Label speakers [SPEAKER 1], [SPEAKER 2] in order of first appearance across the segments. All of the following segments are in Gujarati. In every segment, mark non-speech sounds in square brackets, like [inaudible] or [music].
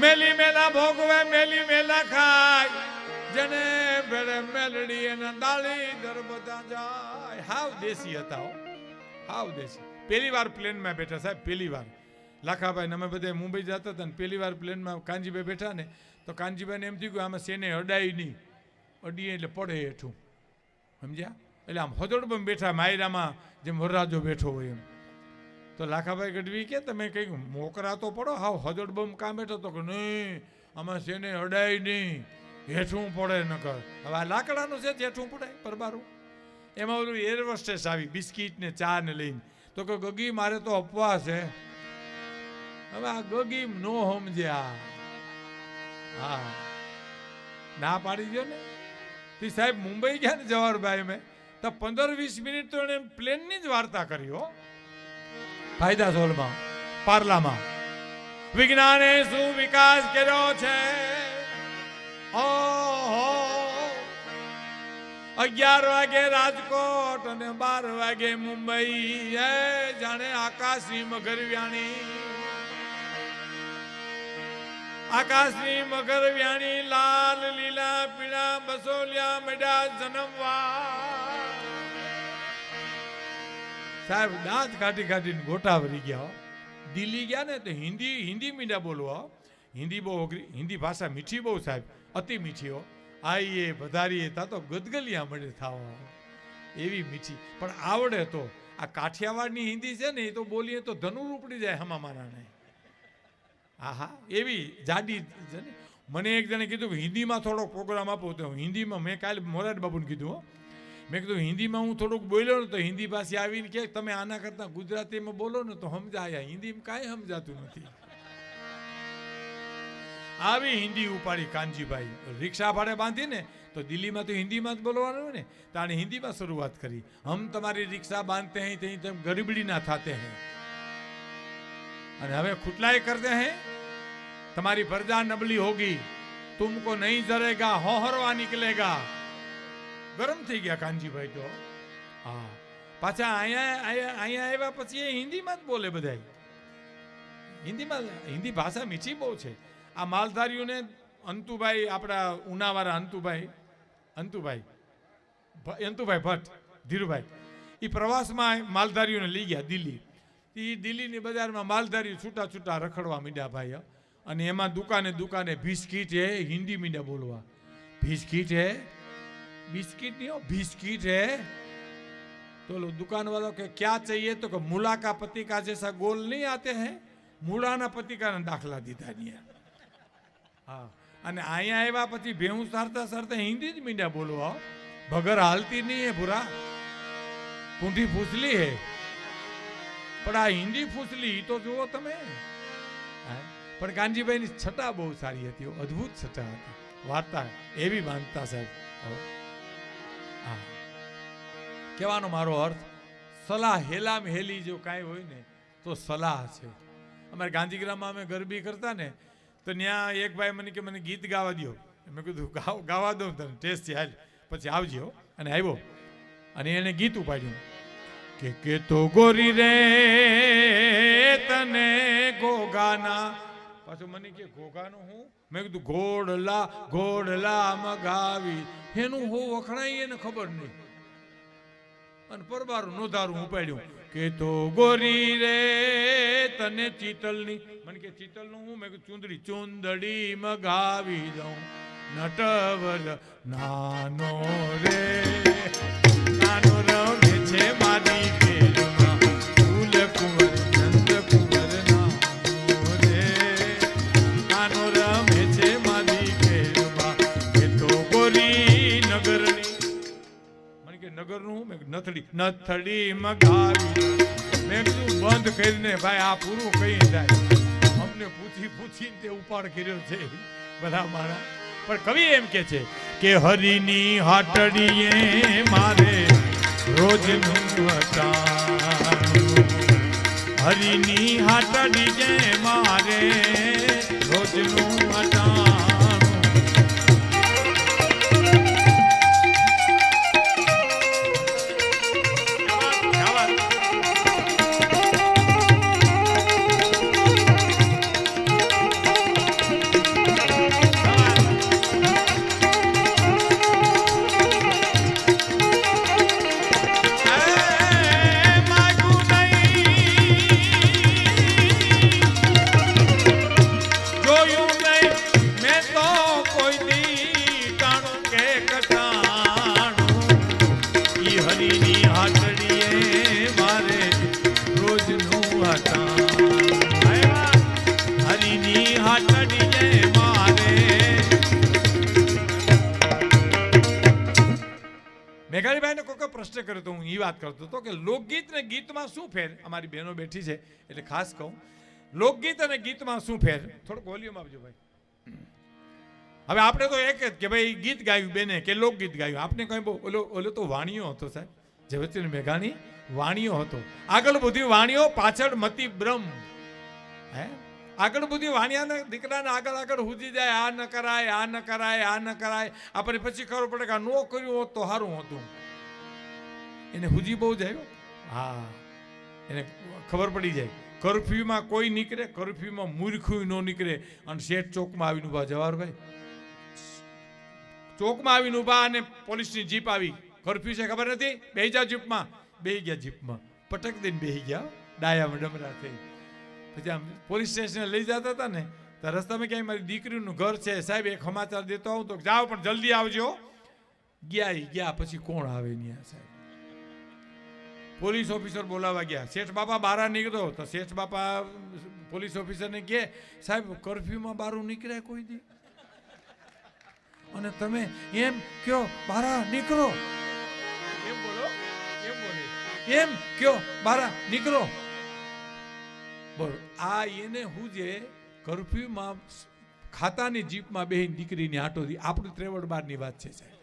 [SPEAKER 1] મેલી મેલા ભોગવે, મેલી મેલા ખાય. જને ભેળે મેલડી એના દાળી દર બધા જાય. હાવ દેશી હતા હો. હાવ દેશી. પહેલી વાર પ્લેનમાં બેઠા સાહેબ, પહેલી વાર. લાખાભાઈ અમે બધા મુંબઈ જતા હતા ને પહેલી વાર પ્લેનમાં કાનજીભાઈ બેઠા ને, તો કાનજીભાઈને એમ થયું કે આમાં સેને અડાય નહીં. અડીએ એટલે પડે હેઠું. સમજ્યા? એટલે આમ હદોડબમ બેઠા, માયરામાં જેમ વરરાજો બેઠો હોય એમ. તો લાખાભાઈ ગઢવી કે, તમે કંઈક મોકરા તો પડો, હાવ હદોડબમ કામ બેઠો તો કે, નહીં, આમાં શેને અડાય નહીં, હેઠું પડે નકર. હવે આ લાકડાનું છે હેઠું પડે, પરબારું. એમાં ઓલું એર હોસ્ટેસ આવી, બિસ્કીટ ને ચા ને લઈને. તો કે, ગગી, મારે તો અપવા છે હવે આ ગગી નો સમજ્યા હા. ના પાડી દો ને. તે સાહેબ મુંબઈ ગયા ને જવાહરભાઈ મેં તો પંદર વીસ મિનિટ તો એને પ્લેનની જ વાર્તા કરી, હો. ફાયદા સોલમાં પાર્લામાં. વિજ્ઞાને શું વિકાસ કર્યો છે. ઓહો. અગિયાર વાગે રાજકોટ અને બાર વાગે મુંબઈ. એ જાણે આકાશની મગરવ્યાણી. આકાશની મગરવ્યાણી લાલ, લીલા, પીળા, બસોલિયા મેડા જન્મવા. સાહેબ, દાંત કાઢી કાઢીને ગોટા ભરી ગયા દિલ્હી ગયા ને તો હિન્દી હિન્દી મીડિયા બોલવા હિન્દી બહુ અઘરી, હિન્દી ભાષા મીઠી બહુ સાહેબ, અતિ મીઠી હો. આઈએ વધારીએ તા તો ગદગલિયા મળે થાવ એવી મીઠી. પણ આવડે તો. આ કાઠિયાવાડની હિન્દી છે ને, એ તો બોલીએ તો ધનુર ઉપડી જાય હમા મારાને. આહા, એવી જાડી છે ને. મને એક જણે કીધું કે હિન્દીમાં થોડો પ્રોગ્રામ આપો તો. હિન્દીમાં મેં કાલે મોરારી બાબુને કીધું હો. મેં કીધું, હિન્દીમાં હું થોડુંક બોલ્યો ને તો હિન્દી પાસે આવીને કે તમે આના કરતાં ગુજરાતીમાં બોલો ને તો સમજાયા. હિન્દીમાં કાંઈ સમજાતું નથી. આવી હિન્દી ઉપાડી કાનજીભાઈ રિક્ષા ભાડે બાંધી ને તો દિલ્હીમાં તો હિન્દીમાં જ બોલવાનું હોય ને તાણે હિન્દીમાં શરૂઆત કરી. હમ તમારી રિક્ષા બાંધતે હૈ તહીં તેમ ગરીબડી ના થાતે હૈ. અને હવે ખુટલાય કરતે હૈ, તમારી ફરજા નબળી હોગી, તુમકો નહીં જરેગા હોહરવા નીકળેગા. ગરમ થઈ ગયા કાનજીભાઈ તો. હા. પાછા અહીંયા અહીંયા આવ્યા પછી એ હિન્દીમાં જ બોલે બધાય. હિન્દીમાં હિન્દી ભાષા મીઠી બહુ છે. આ માલધારીઓને અંતુભાઈ, આપણા ઉનાવાળા અંતુભાઈ અંતુભાઈ અંતુભાઈ ભટ્ટ, ધીરુભાઈ એ પ્રવાસમાં માલધારીઓને લઈ ગયા દિલ્હી. એ દિલ્હીની બજારમાં માલધારીઓ છૂટા છૂટા રખડવા મીડ્યા ભાઈ અને એમાં દુકાને દુકાને બિસ્કીટ હે હિન્દી મીડ્યા બોલવા. બિસ્કીટ હે बिस्किट नहीं हो बिस्किट है तो लो दुकान वालों के क्या चाहिए तो कि मूला का पति का जैसा गोल नहीं आते हैं મૂળાના પતિકાના દાખલા દીધા નહીં હા અને અહીંયા આવ્યા પછી ભેહું સારતા સારતા હિન્દી જ મીંડ્યા બોલવા હો. ભગર હાલતી નહીં હે પૂરા કુંઠી ફૂસલી હે પણ આ હિન્દી ફૂસલી ઈ તો જુઓ તમે હા. પણ કાનજીભાઈની છટા બહુ સારી હતી હો. અદ્ભુત છટા હતી વાર્તા એવી બાંધતા સાહેબ હો. હા કહેવાનો મારો અર્થ, સલાહ હેલામ હેલી જો કાંઈ હોય ને, તો સલાહ છે. અમારે ગાંધીગ્રામમાં અમે ગરબી કરતા ને, તો ત્યાં એક ભાઈ મને કે, મને ગીત ગાવા દો મેં કીધું, ગાવ, ગાવા દઉં તને, ટેસ્ટ છે, હાલ, પછી આવજો. અને આવ્યો. અને એને ગીત ઉપાડ્યું. કે કે તો ગોરી રે, તને ગોગાના પાછું મને કે, ઘોઘાનું હું? મેં કીધું ઘોડલા ઘોડલા મગાવી એનું હું વખણાઈ એને ખબર નહીં. અને પરબારું નોધારું ઉપાડ્યું કે, તો ગોરી રે તને ચિતલની. મને કે, ચિતલનું હું? મેં ચુંદડી ચુંદડી મગાવી દઉં. નટવર નાનો રે. નથડી નથડી મગાવી. મેં કીધું, બંધ કરીને ભાઈ, આ પૂરું કહી જાય. અમને પૂછી પૂછીને તે ઉપાડ કર્યો છે, બધા મારા. પણ કવિ એમ કે છે કે, હરિની હાટડીએ મારે વટાણું. હરિની હાટડીએ મારે પ્રશ્ન કર્યો તો હું એ વાત કરતો હતો કે લોકગીત ગીતમાં શું ફેર? અમારી બહેનો બેઠી છે, એટલે ખાસ કહું. લોકગીત અને ગીતમાં શું ફેર? થોડુંક વોલ્યુમ આપજો ભાઈ. હવે આપણે તો એક જ કે ભાઈ ગીત ગાયું બેને કે લોકગીત ગાયું? આપને કઈ બહુ, ઓલો ઓલો તો વાણીઓ હતો સાહેબ. ઝવેરચંદ મેઘાણી વાણીઓ હતો. આગળ બધી વાણીઓ પાછળ મતી બ્રહ્મ. હે? આગળ બધી વાણિયાના દીકરાને આગળ આગળ હુજી જાય, આ ન કરાય, આ ન કરાય, આ ન કરાય. આપણે પછી ખબર પડે કે આ ન કર્યું હોત તો સારું હતું. એને હુજી બહુ જ આવ્યો. હા. એને ખબર પડી જાય. કર્ફ્યુમાં કોઈ નીકળે કર્ફ્યુમાં મૂર્ખું ન નીકળે. અને શેઠ ચોકમાં આવીને ઊભા. જવાહરભાઈ ચોકમાં આવીને ઊભા અને પોલીસની જીપ આવી. કર્ફ્યુ છે ખબર નથી? બે જાઓ જીપમાં. બેહી ગયા જીપમાં. પટક દઈને બેહી ગયા. ડાયામાં ડમરા થઈ. પછી આમ પોલીસ સ્ટેશને લઈ જતા હતા ને તો રસ્તામાં ક્યાંય મારી દીકરીનું ઘર છે. સાહેબ એક સમાચાર દેતો આવું તો જાઓ પણ જલ્દી આવજો. ગયા ગયા પછી કોણ આવે ત્યાં સાહેબ? પોલીસ ઓફિસર બોલાવા ગયા. શેઠ બાપા બહાર નીકળો. તો શેઠ બાપા પોલીસ ઓફિસરને કહે સાહેબ કર્ફ્યુમાં બહાર નીકળ્યા કોઈ દી? અને તમે એમ કયો બહાર નીકળો. એમ બોલો એમ બોલે. એમ કયો બહાર નીકળો. બોલો આ એને હું જે કર્ફ્યુમાં ખાતાની જીપમાં બેહીને દીકરીની આટો દી. આપણું ત્રેવડ બારની વાત છે સાહેબ.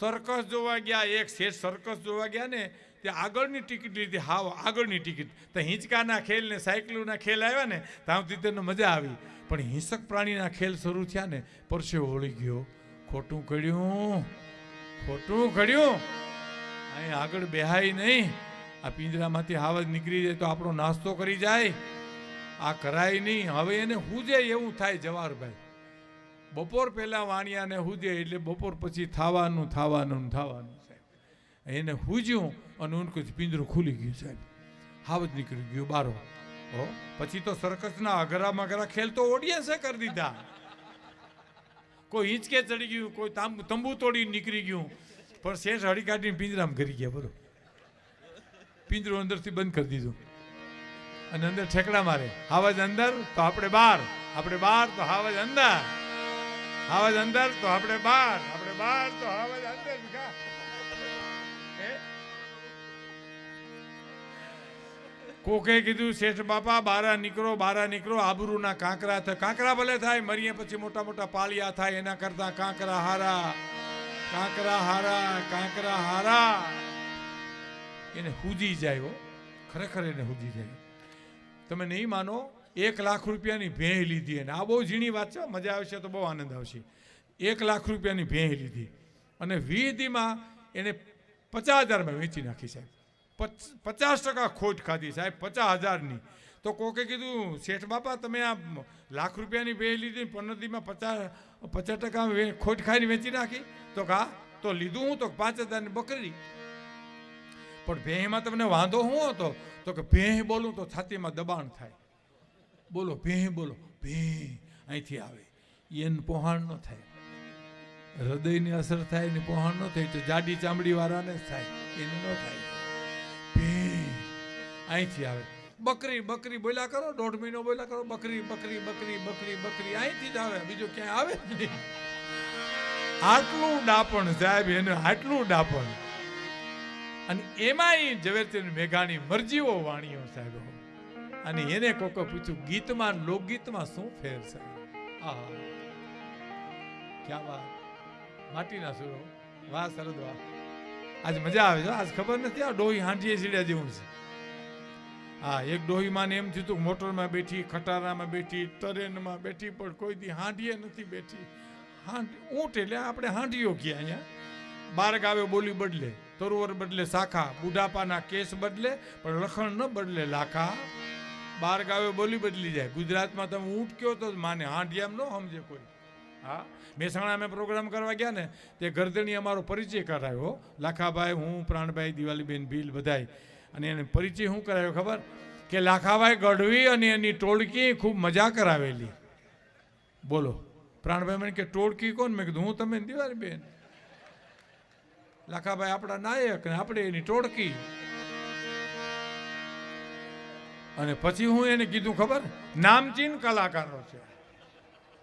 [SPEAKER 1] સર્કસ જોવા ગયા, એક શેઠ સર્કસ જોવા ગયા ને, તે આગળની ટિકિટ લીધી. હાવ, આગળની ટિકિટ. તો હિંચકાના ખેલ ને સાયકલોના ખેલ આવ્યા ને, ત્યાંથી તેને મજા આવી. પણ હિંસક પ્રાણીના ખેલ શરૂ થયા ને, પરસેવો હોળી ગયો. ખોટું કર્યું. ખોટું કર્યું. અહીં આગળ બેહાય નહીં. આ પિંજરામાંથી હાવજ નીકળી જાય તો આપણો નાસ્તો કરી જાય. આ કરાય નહીં. હવે એને હું જે એવું થાય, જવાહરભાઈ. બપોર પહેલાં વાણિયાને હુજે એટલે બપોર પછી થાવાનું થાવાનું થવાનું સાહેબ. એને હુજ્યું અને ઊંડકું પિંજરું ખુલી ગયું સાહેબ. હાવજ નીકળી ગયું બારો. હો, પછી તો સર્કસના અઘરા મઘરા ખેલ તો ઓડિયન્સે કરી દીધા. કોઈ હિંચકે ચડી ગયું, કોઈ તાંબુ, તંબુ તોડી નીકળી ગયું. પણ શેષ હળી કાઢીને પિંજરામાં કરી ગયા, બરોબર. પિંજરું અંદરથી બંધ કરી દીધું. અને અંદર ઠેકડા મારે. હાવજ અંદર, તો આપણે બહાર આપણે બહાર તો હાવજ અંદર. હાવજ અંદર તો આપણે બહાર આપણે બહાર તો આવાજ અંદર કોકે કીધું, શેઠ બાપા, બારા નીકળો બારા નીકળો, આબરૂના કાંકરા થાય કાંકરા ભલે થાય, મરીએ પછી મોટા મોટા પાળિયા થાય, એના કરતા કાંકરા હારા કાંકરા હારા કાંકરા હારા. એને હુજી જાય ખરેખર એને હુજી જાય. તમે નહીં માનો એક લાખ રૂપિયાની ભેં લીધી અને આ બહુ ઝીણી વાત છે, મજા આવશે તો બહુ આનંદ આવશે. એક લાખ રૂપિયાની ભેં લીધી. અને વીધીમાં એને પચાસ હજારમાં વેચી નાખી સાહેબ. પચાસ ટકા ખોટ ખાધી સાહેબ, પચાસ હજારની. તો કોકે કીધું, શેઠ બાપા, તમે આ લાખ રૂપિયાની ભેં લીધી પનોતીમાં પચાસ પચાસ ટકા ખોટ ખાઈને વેચી નાખી. તો કા, તો લીધું હું, તો પાંચ હજારની બકરી. પણ ભેંમાં તમને વાંધો શું હતો? તો કે ભેં બોલું તો છાતીમાં દબાણ થાય. બોલો, ભેં બોલો, ભેં, અહીંથી આવે. એને પોહાણ ન થાય. હૃદયની અસર થાય ને પહોંચાણ ન થાય, તો જાડી ચામડી વાળાને જ થાય. એને ન થાય. ભેં, અહીંથી આવે. બકરી બકરી બોલ્યા કરો, દોઢ મહિનો બોલ્યા કરો, બકરી બકરી બકરી બકરી બકરી, અહીંથી જ આવે. બીજું ક્યાંય આવે જ નહીં. આટલું ડાપણ સાહેબ, એને આટલું ડાપણ. અને એમાંય ઝવેરચંદ મેઘાણી મરજીઓ વાણીઓ સાહેબ. અને એને કોકો પૂછ્યું, ગીતમાં, લોકગીતમાં શું ફેર છે? આહા, ક્યાં વાત? માટીના સુરો. વાહ સરદ વાહ. આજ મજા આવે છે, આજ ખબર નથી, આ ડોહી હાંડીએ સીડ્યા જેવું છે. હા, એક ડોહીમાં એમ થયું હતું મોટરમાં બેઠી, ખટારામાં બેઠી ટ્રેનમાં બેઠી, પણ કોઈ દી હાંડીએ નથી બેઠી. હાંડી ઊંટ એટલે આપણે હાંડીઓ ગયા અહીંયા. બાળક આવે બોલી બદલે, તરોવર બદલે, શાખા, બુઢાપાના કેસ બદલે, પણ લખણ ન બદલે, લાખા. બાર ગાવે બોલી બદલી જાય. ગુજરાતમાં તમે ઊંટ કયો તો માને. માને હાંડિયામ ન સમજે કોઈ. હા? મહેસાણા અમે પ્રોગ્રામ કરવા ગયા ને, તે ગરદણી અમારો પરિચય કરાયો લાખાભાઈ હું, પ્રાણભાઈ, દિવાલીબેન, ભીલ બધાય. અને એને પરિચય શું કરાયો ખબર? કે લાખાભાઈ ગઢવી અને એની ટોળકી ખૂબ મજા કરાવેલી. બોલો. પ્રાણભાઈ મને કે, ટોળકી કોણ? મેં કીધું, હું તમે દિવાળી બેન લાખાભાઈ આપણા નાયક ને આપણે એની ટોળકી. અને પછી હું એને કીધું ખબર? નામચીન કલાકારો છે.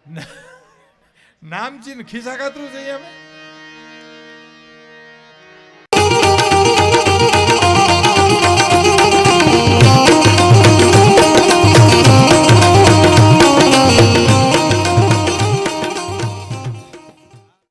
[SPEAKER 1] [laughs] નામચીન ખિસ્સા કાતરું જઈએ અમે